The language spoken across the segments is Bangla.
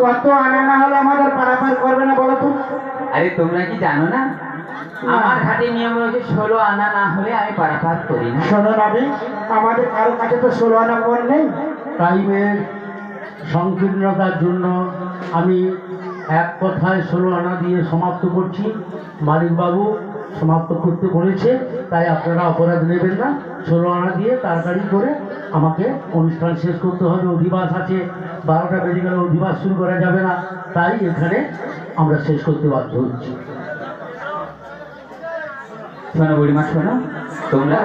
কত আনা না হলে আমাদের পারাপার করবে না বলো তো আরে তোমরা কি জানো না? আমার ঘাটে নিয়ম রয়েছে ষোলো আনা না হলে আমি পারাপার করি না। শোনো নাবিক আমাদের কারও কাছে তো ষোলো আনা পর নেই। টাইমের সংকীর্ণতার জন্য আমি এক কথায় ষোলো আনা দিয়ে সমাপ্ত করছি। মালিকবাবু সমাপ্ত করতে বলেছে তাই আপনারা অপরাধ নেবেন না। ষোলো আনা দিয়ে তাড়াতাড়ি করে আমাকে অনুষ্ঠান শেষ করতে হবে। অধিবাস আছে বারোটা বেজে গেলে অধিবাস শুরু করা যাবে না। তাই এখানে আমরা শেষ করতে বাধ্য হচ্ছি। শোনো বুড়িমা শোনো তোমরা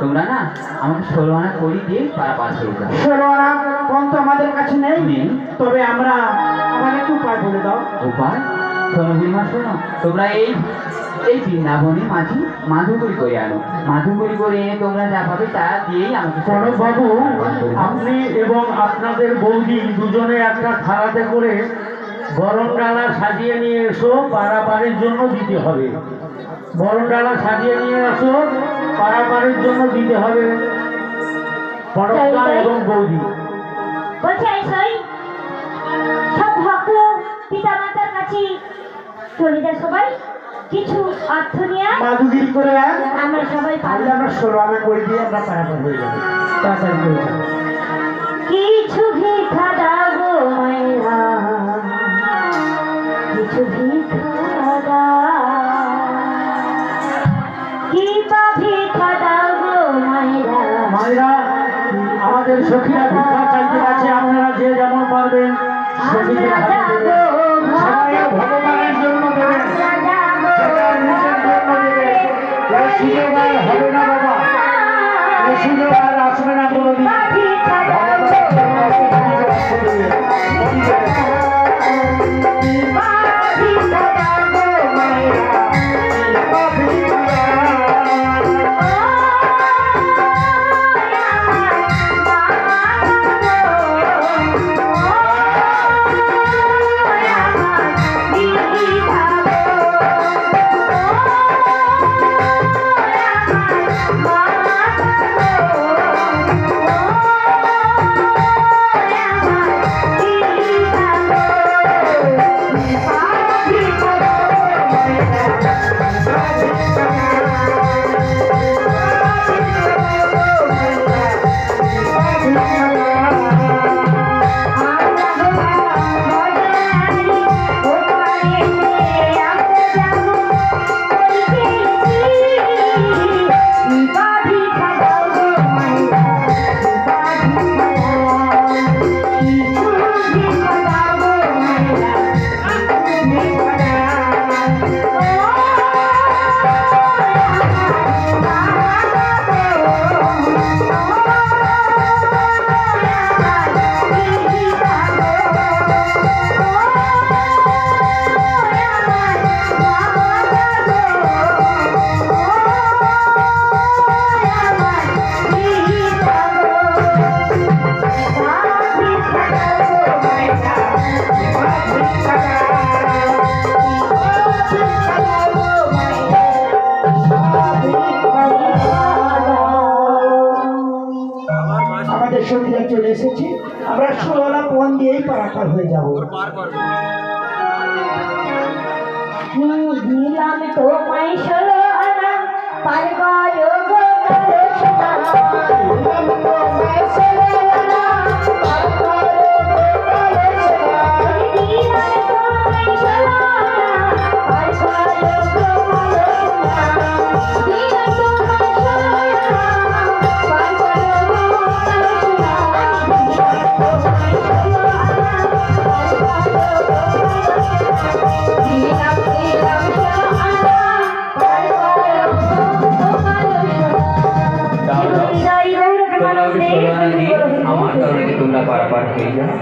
তোমরা না আমাকে ষোলো আনা করি দিয়ে পারাপার হয়ে যাও ষোলো আনা পণ তো আমাদের কাছে নেই। নেই। তবে আমরা আমাদের একটু উপায় বলে দাও। উপায়? শোনো বুড়িমা শোনো তোমরা এই এই বৃন্দাবনে মাঝি মাধুকরি করে আনো। মাধুকরি করে এনে তোমরা যা পাবে তা দিয়েই আমাকে করে। দাও। আপনি এবং আপনাদের বৌদি দুজনে একটা থালাতে করে গরম ডালা সাজিয়ে নিয়ে এসো পারাপারের জন্য দিতে হবে। গরম ডালা সাজিয়ে নিয়ে এসো পারাপারের জন্য দিতে হবে। পরকা এবং বৌদি। সব ভক্ত পিতা মাতার কাছে চলে যায় সবাই। কিছু অর্থ নিয়ে মাদুগিরি করে আমরা সবাই পারব আমরা ষোলো আনা করে দিয়ে আমরা পারাপার হয়ে যাব। তাড়াতাড়ি করে যাব কিছু আমাদের সখীরা ভিক্ষা চাইতে আছে আপনারা যে যেমন পারবেন ভগবানের জন্য দেবেন। হবে না বাবা। এসেছে। আমরা ষোলোলা পণ দিয়েই পারাপার হয়ে যাব। দিলাম তোমায় ষোলো তোমরা পারাপার হয়ে যাও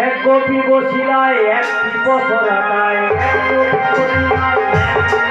এক কোটি বসিলায় এক বছর এক কোটি বসিলায়